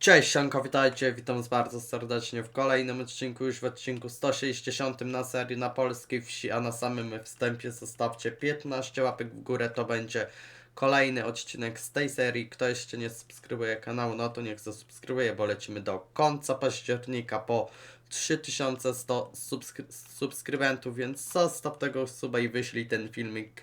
Cześć, Sianko, witajcie, witam was bardzo serdecznie w kolejnym odcinku, już w odcinku 160 na serii na polskiej wsi, a na samym wstępie zostawcie 15 łapek w górę, to będzie kolejny odcinek z tej serii. Kto jeszcze nie subskrybuje kanału, no to niech zasubskrybuje, bo lecimy do końca października po 3100 subskry subskrybentów, więc zostaw tego suba i wyślij ten filmik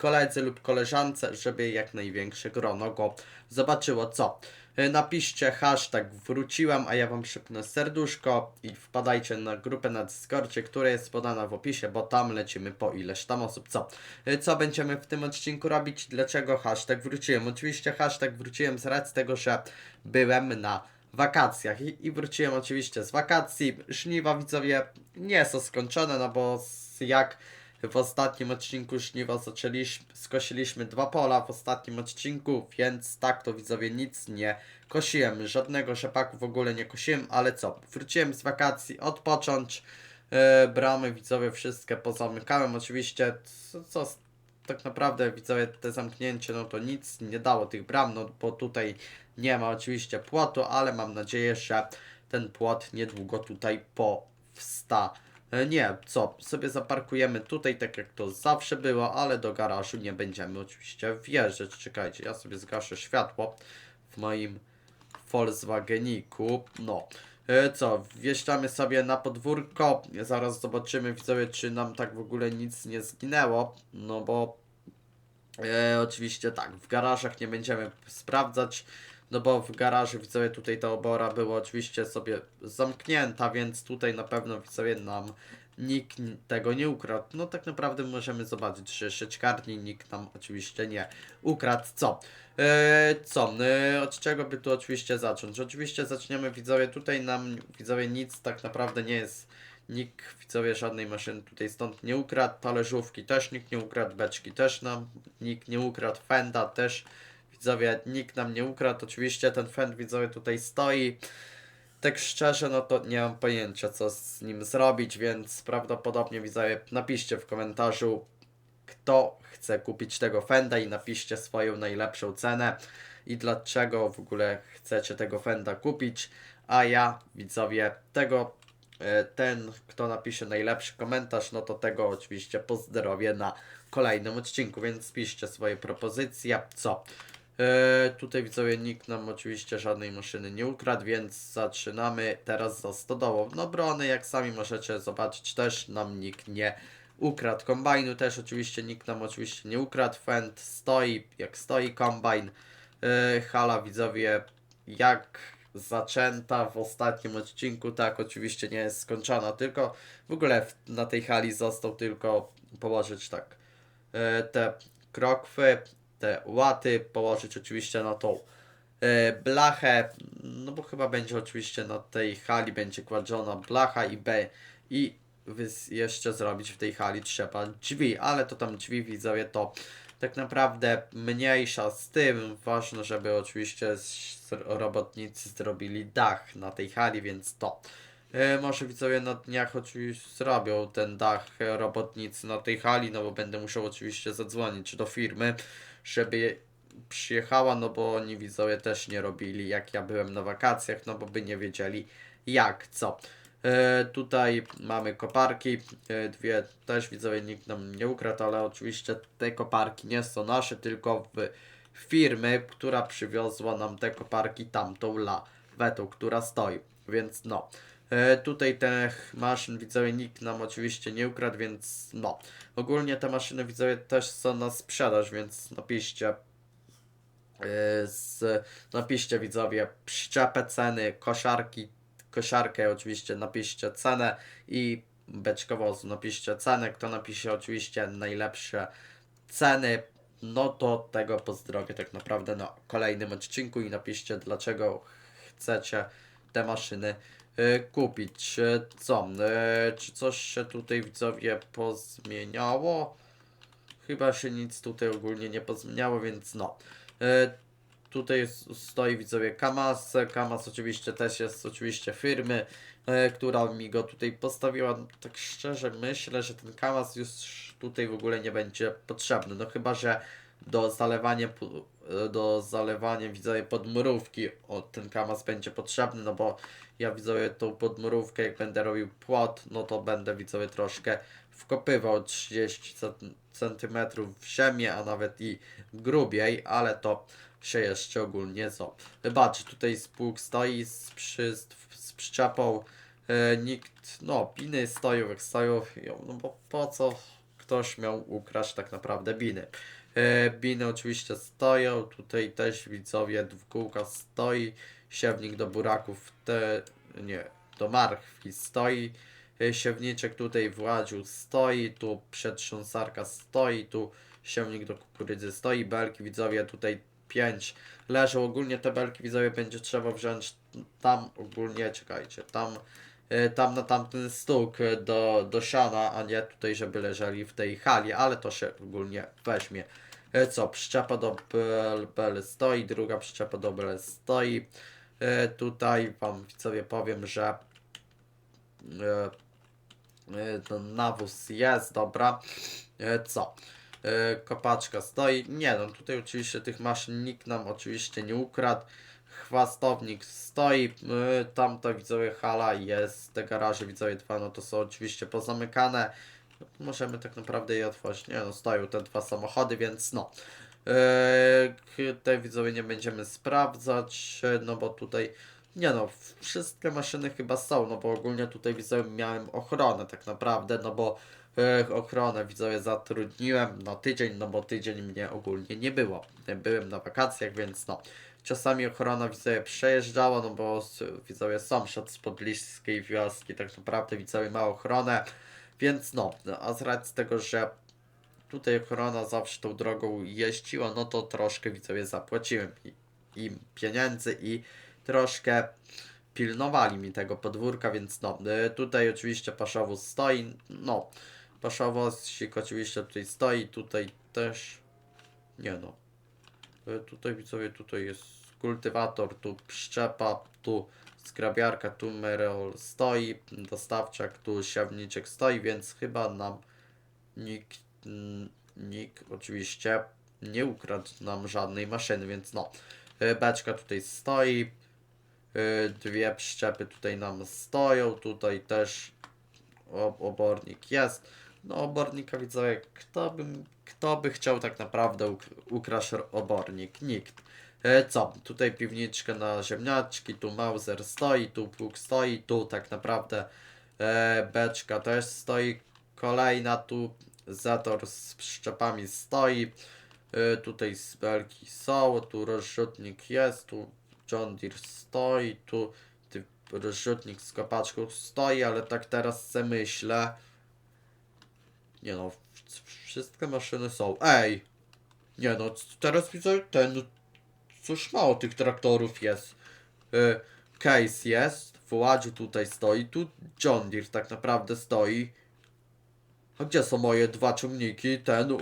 koledze lub koleżance, żeby jak największe grono go zobaczyło. Co? E, Napiszcie hashtag wróciłam, a ja wam szybnę serduszko i wpadajcie na grupę na Discordzie, która jest podana w opisie, bo tam lecimy po ileś tam osób. Co? E, Co będziemy w tym odcinku robić? Dlaczego hashtag wróciłem? Oczywiście hashtag wróciłem z racji tego, że byłem na wakacjach i, i wróciłem oczywiście z wakacji. Żniwa widzowie nie są skończone, no bo jak w ostatnim odcinku żniwa zaczęliśmy, skosiliśmy dwa pola w ostatnim odcinku, więc tak to widzowie nic nie kosiłem, żadnego rzepaku w ogóle nie kosiłem, ale co, wróciłem z wakacji, odpocząć, e, bramy widzowie wszystkie pozamykałem, oczywiście, co, co tak naprawdę widzowie te zamknięcie, no to nic nie dało tych bram, no bo tutaj nie ma oczywiście płotu, ale mam nadzieję, że ten płot niedługo tutaj powsta. E, Nie, co, sobie zaparkujemy tutaj, tak jak to zawsze było, ale do garażu nie będziemy oczywiście wjeżdżać. Czekajcie, ja sobie zgaszę światło w moim Volkswageniku. No, E, co, wjeżdżamy sobie na podwórko, zaraz zobaczymy widzowie, czy nam tak w ogóle nic nie zginęło, no bo E, oczywiście tak, w garażach nie będziemy sprawdzać, no bo w garażu widzowie tutaj ta obora była oczywiście sobie zamknięta, więc tutaj na pewno widzowie nam nikt tego nie ukradł. No tak naprawdę możemy zobaczyć, że sieczkarni nikt nam oczywiście nie ukradł. Co? E, co? E, od czego by tu oczywiście zacząć? Oczywiście zaczniemy widzowie, tutaj nam widzowie nic tak naprawdę nie jest Nikt widzowie żadnej maszyny tutaj stąd nie ukradł, talerzówki też nikt nie ukradł, beczki też nam nikt nie ukradł, fenda też widzowie nikt nam nie ukradł. Oczywiście ten fend widzowie tutaj stoi. Tak szczerze, no to nie mam pojęcia co z nim zrobić, więc prawdopodobnie widzowie napiszcie w komentarzu kto chce kupić tego fenda i napiszcie swoją najlepszą cenę i dlaczego w ogóle chcecie tego fenda kupić, a ja widzowie tego e, ten, kto napisze najlepszy komentarz, no to tego oczywiście pozdrowię na kolejnym odcinku, więc piszcie swoje propozycje. Co? E, tutaj widzowie nikt nam oczywiście żadnej maszyny nie ukradł, więc zaczynamy teraz za stodołą. No brony, jak sami możecie zobaczyć, też nam nikt nie ukradł. Kombajnu też oczywiście nikt nam oczywiście nie ukradł. Fend stoi, jak stoi kombajn. E, hala widzowie, jak zaczęta w ostatnim odcinku, tak oczywiście nie jest skończona, tylko w ogóle w, na tej hali został tylko położyć tak e, te krokwy, te łaty, położyć oczywiście na tą e, blachę, no bo chyba będzie oczywiście na tej hali będzie kładziona blacha i B i jeszcze zrobić w tej hali trzeba drzwi, ale to tam drzwi widzowie to tak naprawdę mniejsza z tym. Ważne, żeby oczywiście robotnicy zrobili dach na tej hali, więc to. E, może widzowie na dniach oczywiście zrobią ten dach e, robotnicy na tej hali, no bo będę musiał oczywiście zadzwonić do firmy, żeby przyjechała, no bo oni widzowie też nie robili jak ja byłem na wakacjach, no bo by nie wiedzieli jak, co. E, tutaj mamy koparki, e, dwie też widzowie nikt nam nie ukradł, ale oczywiście te koparki nie są nasze, tylko w firmy, która przywiozła nam te koparki tamtą lawetą, która stoi, więc no. E, tutaj tych maszyn widzowie nikt nam oczywiście nie ukradł, więc no. Ogólnie te maszyny widzowie też są na sprzedaż, więc napiszcie e, z, napiszcie widzowie przyczepę ceny, koszarki, kosiarkę oczywiście napiszcie cenę i beczkowozu napiszcie cenę, kto napisze oczywiście najlepsze ceny, no to tego pozdrowię tak naprawdę na kolejnym odcinku i napiszcie dlaczego chcecie te maszyny kupić. Y, Co? Y, czy coś się tutaj widzowie pozmieniało? Chyba się nic tutaj ogólnie nie pozmieniało, więc no. Y, Tutaj stoi widzowie Kamas. Kamas oczywiście też jest oczywiście firmy, e, która mi go tutaj postawiła. No, Tak szczerze myślę, że ten Kamas już tutaj w ogóle nie będzie potrzebny. No chyba, że do zalewania do zalewania widzowie podmurówki o, ten kamas będzie potrzebny, no bo ja widzowie tą podmurówkę jak będę robił płot, no to będę widzowie troszkę wkopywał 30 cen- centymetrów w ziemię, a nawet i grubiej, ale to się jeszcze ogólnie co. Wybacz, tutaj spług stoi z, przy, z przyczepą, e, nikt, no piny stoją jak stoją, no bo po co ktoś miał ukraść tak naprawdę biny. E, biny oczywiście stoją, tutaj też widzowie dwukółka stoi, siewnik do buraków te, nie, do marchwi stoi, e, siewniczek tutaj w ładziu stoi, tu przetrząsarka stoi, tu siewnik do kukurydzy stoi, belki widzowie tutaj 5 leżą, ogólnie te belki widzowie będzie trzeba wziąć tam ogólnie, czekajcie, tam tam na tamten stół e, do, do siana, a nie tutaj, żeby leżeli w tej hali, ale to się ogólnie weźmie. E, Co, przyczepa do bel stoi, druga przyczepa do bel stoi. E, Tutaj wam widzowie powiem, że e, e, ten nawóz jest, dobra. E, Co? E, Kopaczka stoi. Nie no, tutaj oczywiście tych maszyn nikt nam oczywiście nie ukradł. Chwastownik stoi, y, tamta widzowie hala jest, te garaże widzowie dwa, no to są oczywiście pozamykane. Możemy tak naprawdę je otworzyć. Nie no, stoją te dwa samochody, więc no. Yy, te widzowie nie będziemy sprawdzać, e, no bo tutaj, nie no, wszystkie maszyny chyba są, no bo ogólnie tutaj widzowie miałem ochronę tak naprawdę, no bo e, ochronę widzowie zatrudniłem na tydzień, no bo tydzień mnie ogólnie nie było. Byłem na wakacjach, więc no. Czasami ochrona widzowie przejeżdżała, no bo widzowie sąsiad z podliskiej wioski tak naprawdę widzowie ma ochronę, więc no, a z racji tego, że tutaj ochrona zawsze tą drogą jeździła, no to troszkę widzowie zapłaciłem im pieniędzy i troszkę pilnowali mi tego podwórka, więc no, y, tutaj oczywiście paszowóz stoi, no, paszowozik oczywiście tutaj stoi, tutaj też, nie no, tutaj widzowie, tutaj jest kultywator, tu przyczepa, tu skrabiarka, tu mereol stoi, dostawczak, tu siewniczek stoi, więc chyba nam nikt, nikt oczywiście nie ukradł nam żadnej maszyny, więc no. Y, Beczka tutaj stoi. y, Dwie przyczepy tutaj nam stoją. Tutaj też obornik jest. No obornika widzę, kto by, kto by chciał tak naprawdę uk- ukraść obornik? Nikt. E, Co? Tutaj piwniczka na ziemniaczki, tu Mauser stoi, tu pług stoi, tu tak naprawdę e, beczka też stoi. Kolejna tu zator z przyczepami stoi. E, tutaj belki są, tu rozrzutnik jest, tu John Deere stoi, tu rozrzutnik z kopaczką stoi, ale tak teraz se myślę. Nie no, wszystkie maszyny są. Ej! Nie no, teraz widzę ten. Cóż mało tych traktorów jest. Y, case jest, w tutaj stoi, tu John Deere tak naprawdę stoi. A gdzie są moje dwa ciągniki? Ten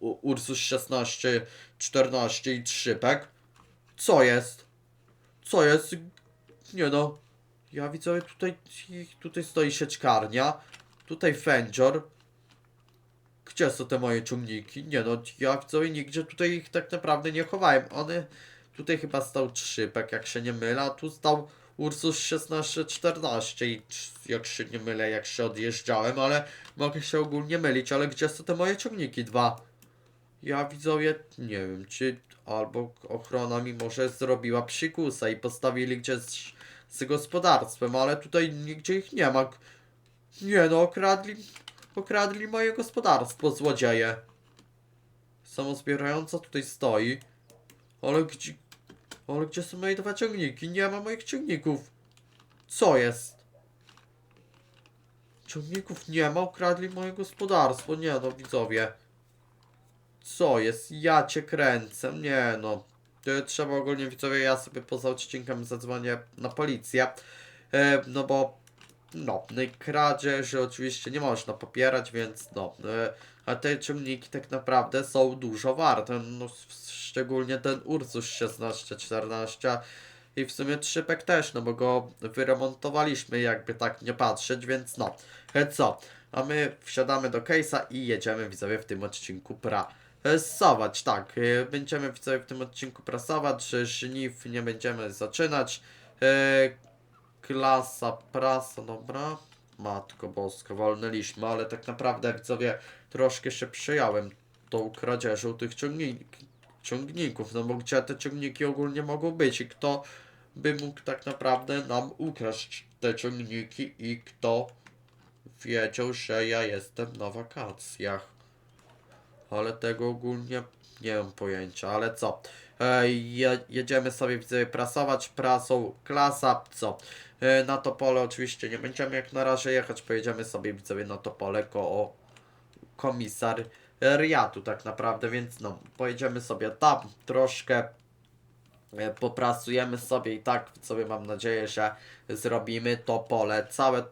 Ursus 16, 14 i trzypek. Co jest? Co jest? Nie no. Ja widzę tutaj, tutaj stoi sieczkarnia. Tutaj fędzior. Gdzie są te moje ciągniki? Nie no, ja widzę nigdzie tutaj ich tak naprawdę nie chowałem. One, tutaj chyba stał trzypek, jak się nie mylę, a tu stał Ursus 1614 i jak się nie mylę, jak się odjeżdżałem, ale mogę się ogólnie mylić, ale gdzie są te moje ciągniki dwa? Ja widzowie, nie wiem, czy albo ochrona mi może zrobiła psikusa i postawili gdzieś z gospodarstwem, ale tutaj nigdzie ich nie ma. Nie no, okradli, okradli moje gospodarstwo, złodzieje. Samozbierająca tutaj stoi. Ale gdzie, ale gdzie są moje dwa ciągniki? Nie ma moich ciągników. Co jest? Ciągników nie ma, ukradli moje gospodarstwo. Nie no, widzowie. Co jest? Ja cię kręcę. Nie no. Trzeba ogólnie widzowie, ja sobie poza odcinkiem zadzwonię na policję. E, no bo no, kradzieży oczywiście nie można popierać, więc no. E, a te ciągniki tak naprawdę są dużo warte. No, szczególnie ten Ursus 1614 i w sumie trzypek też, no bo go wyremontowaliśmy, jakby tak nie patrzeć, więc no. E, co? A my wsiadamy do case'a i jedziemy widzowie w tym odcinku pra e, ssować, tak. e, Będziemy w tym odcinku prasować, żniw nie będziemy zaczynać. Klasa prasa, dobra. Matko boska, wolnęliśmy, ale tak naprawdę widzowie troszkę się przyjąłem tą kradzieżą tych ciągnik, ciągników, no bo gdzie te ciągniki ogólnie mogą być i kto by mógł tak naprawdę nam ukraść te ciągniki i kto wiedział, że ja jestem na wakacjach. Ale tego ogólnie nie mam pojęcia, ale co? E, je, jedziemy sobie widzowie prasować prasą klasa, co? E, na to pole oczywiście nie będziemy jak na razie jechać, pojedziemy sobie na to pole koło komisariatu tak naprawdę, więc no, pojedziemy sobie tam troszkę e, popracujemy sobie i tak sobie mam nadzieję, że zrobimy to pole. Całe e,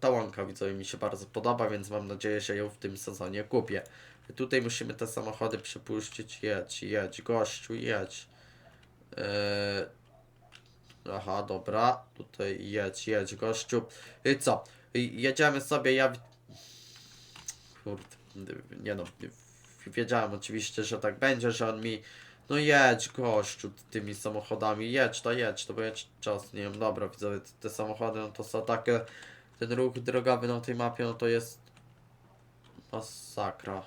ta łąka widzowie mi się bardzo podoba, więc mam nadzieję, że ją w tym sezonie kupię. Tutaj musimy te samochody przepuścić. Jedź, jedź, gościu, jedź. Eee, aha, dobra. Tutaj jedź, jedź, gościu. I co? Jedziemy sobie, ja... Kurde, nie no. Wiedziałem oczywiście, że tak będzie, że on mi... No jedź, gościu, tymi samochodami. Jedź, to jedź, to bo czas. Nie wiem, dobra, widzowie, te samochody, no to są takie... Ten ruch drogowy na tej mapie, no to jest... Masakra.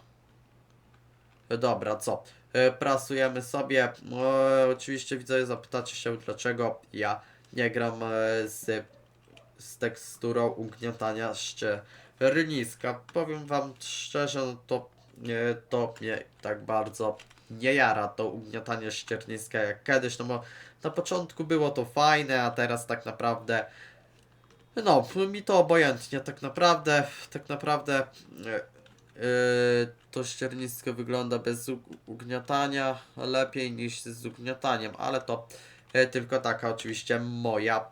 Dobra, co? E, Prasujemy sobie. E, oczywiście widzowie zapytacie się, dlaczego ja nie gram e, z, z teksturą ugniatania ścierniska. Powiem wam szczerze, no to, e, to mnie tak bardzo nie jara to ugniatanie ścierniska jak kiedyś, no bo na początku było to fajne, a teraz tak naprawdę no, mi to obojętnie, tak naprawdę, tak naprawdę to ściernisko wygląda bez ug- ugniatania lepiej niż z ugniataniem, ale to e, tylko taka oczywiście moja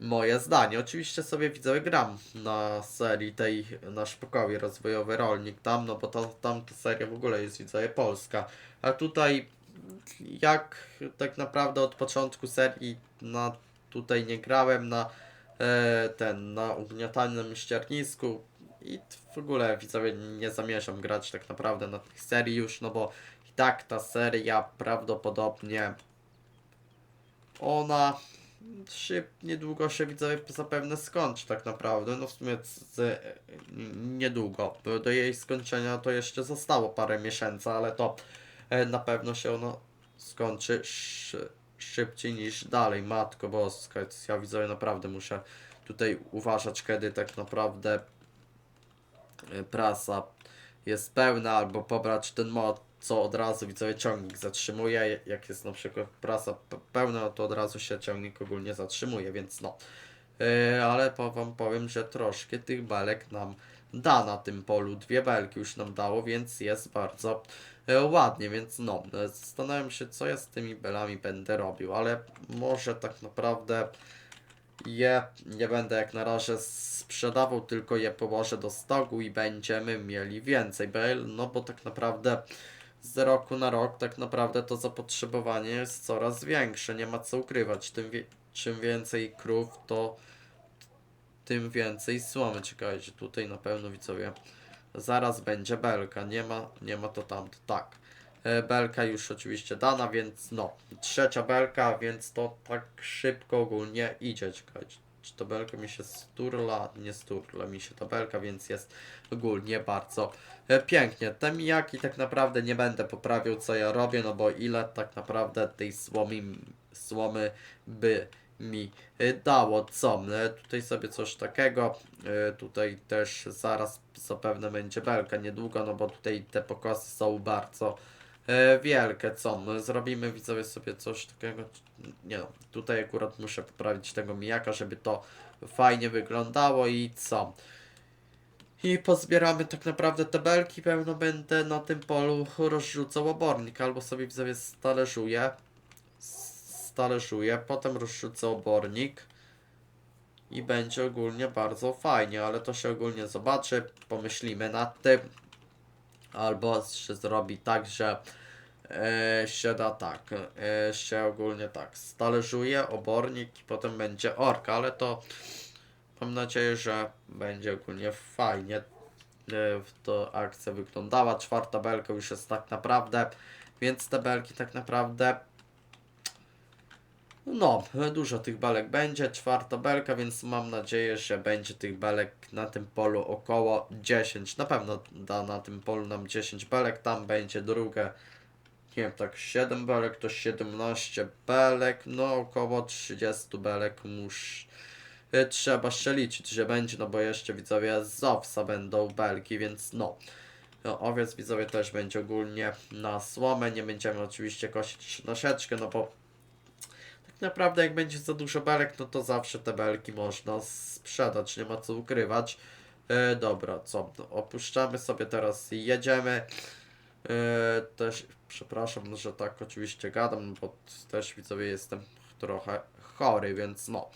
moje zdanie. Oczywiście sobie widzowie gram na serii tej na szpokowie rozwojowy rolnik tam, no bo to, tam ta seria w ogóle jest widzowie polska. A tutaj jak tak naprawdę od początku serii na tutaj nie grałem na e, ten na ugniatanym ściernisku i w ogóle widzowie nie zamierzam grać tak naprawdę na tych serii już, no bo i tak ta seria prawdopodobnie ona szyb, niedługo się widzowie zapewne skończy tak naprawdę, no w sumie z, z, niedługo, do jej skończenia to jeszcze zostało parę miesięcy, ale to e, na pewno się ono skończy szy, szybciej niż dalej, matko boska, ja widzowie naprawdę muszę tutaj uważać kiedy tak naprawdę prasa jest pełna, albo pobrać ten mod, co od razu widzowie ciągnik zatrzymuje. Jak jest na przykład prasa pe- pełna, to od razu się ciągnik ogólnie zatrzymuje, więc no. Yy, ale po, wam powiem, że troszkę tych belek nam da na tym polu. Dwie belki już nam dało, więc jest bardzo e, ładnie, więc no. e, Zastanawiam się, co ja z tymi belami będę robił, ale może tak naprawdę je nie będę jak na razie sprzedawał, tylko je położę do stogu i będziemy mieli więcej no bo tak naprawdę z roku na rok tak naprawdę to zapotrzebowanie jest coraz większe, nie ma co ukrywać. Tym wie czym więcej krów, to tym więcej słomy. Czekajcie, tutaj na pewno widzowie zaraz będzie belka, nie ma, nie ma to tamto, tak. E, Belka już oczywiście dana, więc no, trzecia belka, więc to tak szybko ogólnie idzie. Czekajcie, czy to belka mi się sturla? Nie sturla mi się ta belka, więc jest ogólnie bardzo e, pięknie. Te mijaki tak naprawdę nie będę poprawiał co ja robię, no bo ile tak naprawdę tej słomy, słomy by mi e, dało co? Tutaj sobie coś takiego, tutaj też zaraz zapewne będzie belka niedługo, no bo tutaj te pokosy są bardzo wielkie, co? No, Zrobimy widzowie sobie coś takiego, nie no, tutaj akurat muszę poprawić tego mijaka, żeby to fajnie wyglądało i co? I pozbieramy tak naprawdę te belki, pełno będę na tym polu rozrzucał obornik, albo sobie widzowie stalerzuję, stalerzuję, potem rozrzucę obornik. I będzie ogólnie bardzo fajnie, ale to się ogólnie zobaczy, pomyślimy nad tym, albo się zrobi tak, że e, się da tak, e, się ogólnie tak, stależuje obornik i potem będzie orka, ale to mam nadzieję, że będzie ogólnie fajnie. w to akcja wyglądała. Czwarta belka już jest tak naprawdę, więc te belki tak naprawdę no, dużo tych belek będzie, czwarta belka, więc mam nadzieję, że będzie tych belek na tym polu około 10. Na pewno da na tym polu nam 10 belek, tam będzie drugie, nie wiem, tak 7 belek to 17 belek, no około 30 belek musz, y, trzeba jeszcze liczyć, że będzie, no bo jeszcze widzowie z będą belki, więc no. No, owiec widzowie też będzie ogólnie na słomę, nie będziemy oczywiście kosić na sieczkę, no bo naprawdę jak będzie za dużo belek, no to zawsze te belki można sprzedać, nie ma co ukrywać. E, dobra, co? No, Opuszczamy sobie teraz i jedziemy. E, też, przepraszam, że tak oczywiście gadam, bo też widzowie jestem trochę chory, więc no.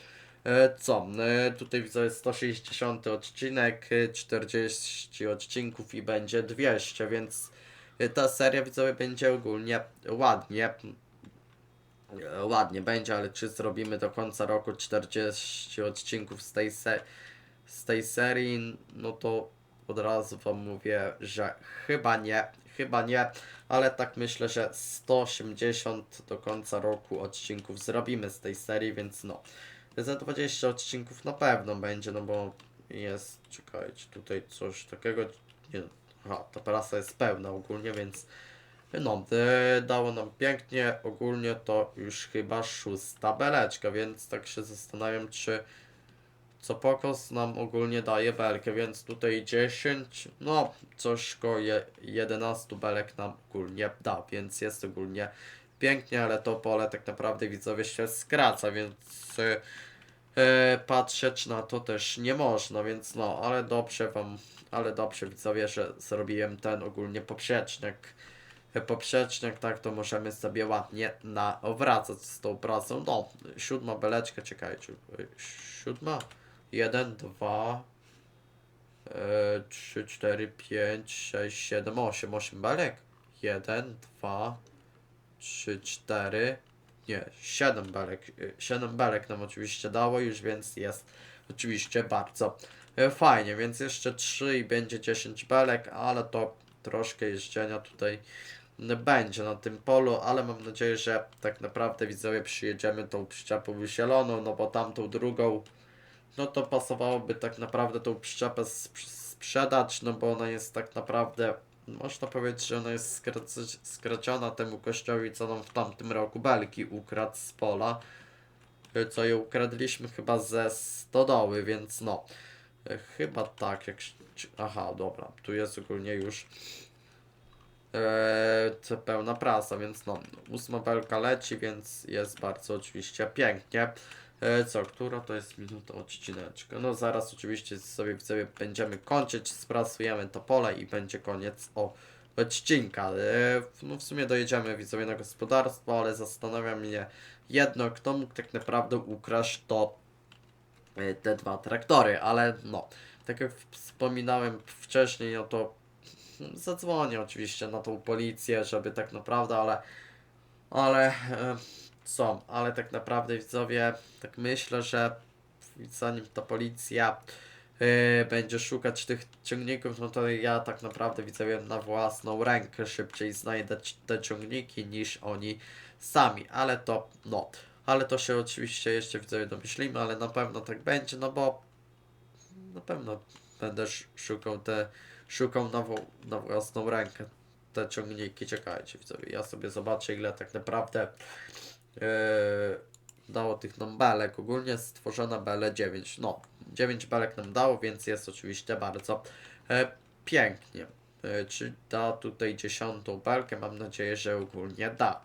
E, co? E, tutaj widzowie 160 odcinek, e, 40 odcinków i będzie 200, więc e, ta seria widzowie będzie ogólnie ładnie. E, Ładnie będzie, ale czy zrobimy do końca roku 40 odcinków z tej, se z tej serii, no to od razu wam mówię, że chyba nie, chyba nie, ale tak myślę, że 180 do końca roku odcinków zrobimy z tej serii, więc no, za 20 odcinków na pewno będzie, no bo jest, czekajcie, tutaj coś takiego, nie, aha, ta prasa jest pełna ogólnie, więc no, dało nam pięknie, ogólnie to już chyba szósta beleczka, więc tak się zastanawiam, czy co pokos nam ogólnie daje belkę, więc tutaj 10, no coś koło je, 11 belek nam ogólnie da, więc jest ogólnie pięknie, ale to pole tak naprawdę widzowie się skraca, więc e, patrzeć na to też nie można, więc no, ale dobrze wam, ale dobrze widzowie, że zrobiłem ten ogólnie poprzecznik poprzecznik, tak to możemy sobie ładnie nawracać z tą pracą. No, siódma beleczka, czekajcie, y, siódma, jeden, dwa, e, trzy, cztery, pięć, sześć, siedem, osiem, osiem belek, jeden, dwa, trzy, cztery, nie, siedem belek, y, siedem belek nam oczywiście dało już, więc jest oczywiście bardzo e, fajnie, więc jeszcze trzy i będzie 10 belek, ale to troszkę jeżdżenia tutaj będzie na tym polu, ale mam nadzieję, że tak naprawdę widzowie przyjedziemy tą przyczepą zieloną, no bo tamtą drugą, no to pasowałoby tak naprawdę tą przyczepę sp- sprzedać, no bo ona jest tak naprawdę, można powiedzieć, że ona jest skrac- skraciona temu kościołowi, co nam w tamtym roku belki ukradł z pola, y, co je ukradliśmy chyba ze stodoły, więc no, y, chyba tak, jak, aha, dobra, tu jest ogólnie już Eee, pełna prasa, więc no, ósma belka leci, więc jest bardzo oczywiście pięknie. Eee, co, która to jest minuta odcineczka? No zaraz oczywiście sobie widzowie będziemy kończyć, sprasujemy to pole i będzie koniec o odcinka. Eee, no w sumie dojedziemy widzowie na gospodarstwo, ale zastanawia mnie jedno, kto mógł tak naprawdę ukraść to te dwa traktory, ale no, tak jak wspominałem wcześniej, no to zadzwonię oczywiście na tą policję, żeby tak naprawdę, ale ale e, co, ale tak naprawdę widzowie, tak myślę, że zanim ta policja e, będzie szukać tych ciągników, no to ja tak naprawdę widzowie na własną rękę szybciej znajdę te ciągniki niż oni sami, ale to no, ale to się oczywiście jeszcze widzowie domyślimy, ale na pewno tak będzie, no bo na pewno będę sz- szukał te szukał na, na własną rękę te ciągniki. Czekajcie, widzowie, ja sobie zobaczę, ile tak naprawdę yy, dało tych nam belek. Ogólnie stworzona bele 9. No, 9 belek nam dało, więc jest oczywiście bardzo e, pięknie. E, czy da tutaj dziesiątą belkę? Mam nadzieję, że ogólnie da.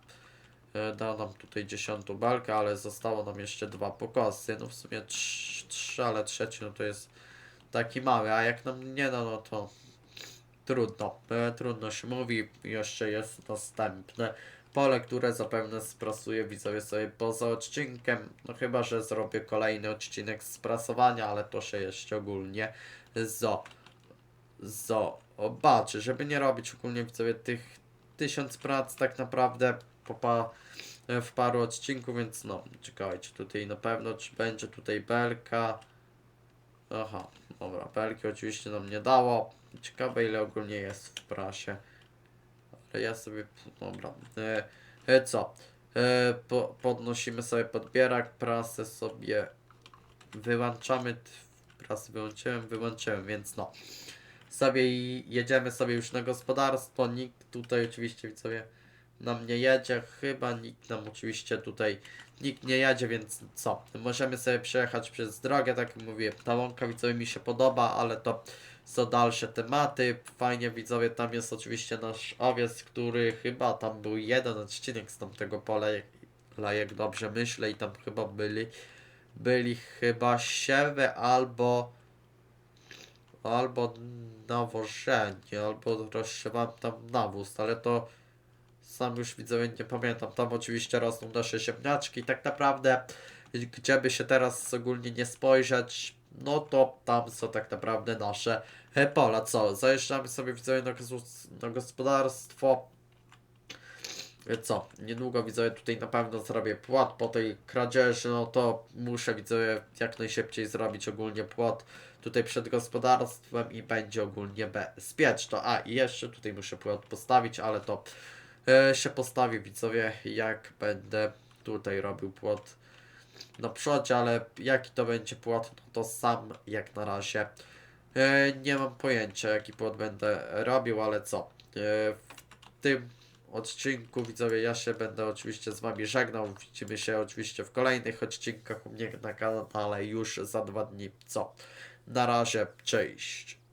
E, da nam tutaj dziesiątą belkę, ale zostało nam jeszcze dwa pokosy. No w sumie trz- ale trzeci no to jest taki mały, a jak nam nie da, no to trudno. E, trudno się mówi. Jeszcze jest następne pole, które zapewne sprasuję widzowie sobie poza odcinkiem. No chyba, że zrobię kolejny odcinek sprasowania, ale to się jeszcze ogólnie zo zobaczy. Żeby nie robić ogólnie widzowie tych tysiąc prac tak naprawdę popa w paru odcinków, więc no, czekajcie, tutaj na pewno czy będzie tutaj belka. Aha, dobra, belki oczywiście nam nie dało. Ciekawe ile ogólnie jest w prasie. Ale ja sobie, dobra. E, e, co? E, po, podnosimy sobie podbierak, prasę sobie wyłączamy. Prasę wyłączyłem, wyłączyłem, więc no. Sobie jedziemy sobie już na gospodarstwo. Nikt tutaj oczywiście widzowie nam nie jedzie. Chyba nikt nam oczywiście tutaj nikt nie jedzie, więc co? Możemy sobie przejechać przez drogę, tak jak mówię. Ta łąka widzowie mi się podoba, ale to są dalsze tematy. Fajnie widzowie, tam jest oczywiście nasz owiec, który chyba tam był jeden odcinek z tamtego pola, jak, jak dobrze myślę i tam chyba byli byli chyba siewy albo albo nawożenie, albo rozsiewałem tam nawóz, ale to sam już widzowie nie pamiętam. Tam oczywiście rosną nasze ziemniaczki. Tak naprawdę, gdzie by się teraz ogólnie nie spojrzeć, no to tam są tak naprawdę nasze e, pola. Co? Zajeżdżamy sobie widzowie na, gos- na gospodarstwo. E, Co? Niedługo widzowie tutaj na pewno zrobię płot po tej kradzieży, no to muszę widzowie jak najszybciej zrobić ogólnie płot tutaj przed gospodarstwem i będzie ogólnie bezpieczno. A i jeszcze tutaj muszę płot postawić, ale to się postawi widzowie jak będę tutaj robił płot na przodzie, ale jaki to będzie płot, no to sam jak na razie e, nie mam pojęcia jaki płot będę robił, ale co. E, w tym odcinku widzowie ja się będę oczywiście z wami żegnał. Widzimy się oczywiście w kolejnych odcinkach u mnie na kanale już za dwa dni. Co? Na razie, cześć.